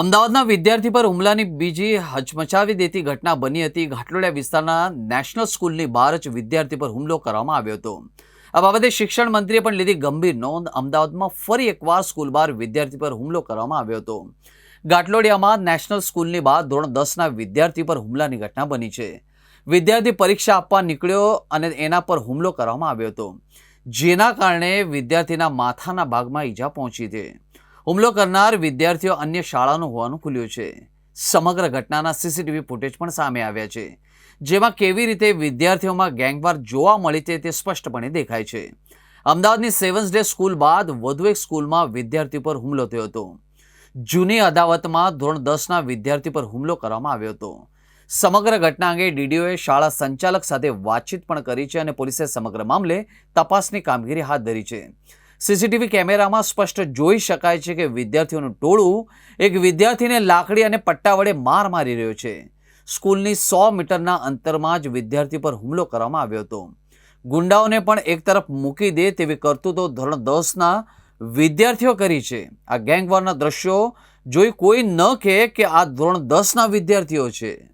અમદાવાદના વિદ્યાર્થી પર હુમલાની બીજી હચમચાવી દેતી ઘટના બની હતી. ઘાટલોડિયા વિસ્તારના નેશનલ સ્કૂલની બહાર જ વિદ્યાર્થી પર હુમલો કરવામાં આવ્યો હતો. આ બાબતે શિક્ષણ મંત્રીએ પણ લીધી ગંભીર નોંધ. અમદાવાદમાં ફરી એકવાર સ્કૂલ બહાર વિદ્યાર્થી પર હુમલો કરવામાં આવ્યો હતો. ઘાટલોડિયામાં નેશનલ સ્કૂલની બહાર ધોરણ દસના વિદ્યાર્થી પર હુમલાની ઘટના બની છે. વિદ્યાર્થી પરીક્ષા આપવા નીકળ્યો અને એના પર હુમલો કરવામાં આવ્યો હતો. જેના કારણે વિદ્યાર્થીના માથાના ભાગમાં ઈજા પહોંચી છે. હુમલો કરનાર વિદ્યાર્થીઓ અન્ય શાળાનું હોવાનું ખુલ્યું છે. સમગ્ર ઘટનાના સીસીટીવી ફૂટેજ પણ સામે આવ્યા છે. જેમાં કેવી રીતે વિદ્યાર્થીઓમાં ગેંગવાર જોવા મળી છે તે સ્પષ્ટપણે દેખાય છે. અમદાવાદની સેવન્સ ડે સ્કૂલ બાદ વધુ એક સ્કૂલમાં વિદ્યાર્થી પર હુમલો થયો હતો. જૂની અદાવતમાં ધોરણ દસના વિદ્યાર્થી પર હુમલો કરવામાં આવ્યો હતો. સમગ્ર ઘટના અંગે ડીડીઓએ શાળા સંચાલક સાથે વાતચીત પણ કરી છે અને પોલીસે સમગ્ર મામલે તપાસની કામગીરી હાથ ધરી છે. સીસીટીવી કેમેરામાં સ્પષ્ટ જોઈ શકાય છે કે વિદ્યાર્થીઓનું ટોળું એક વિદ્યાર્થીને લાકડી અને પટ્ટા વડે માર મારી રહ્યો છે. સ્કૂલની સો મીટરના અંતરમાં જ વિદ્યાર્થી પર હુમલો કરવામાં આવ્યો હતો. ગુંડાઓને પણ એક તરફ મૂકી દે તેવી કરતૂતો ધોરણ દસના વિદ્યાર્થીઓ કરી છે. આ ગેંગવારના દ્રશ્યો જોઈ કોઈ ન કહે કે આ ધોરણ દસના વિદ્યાર્થીઓ છે.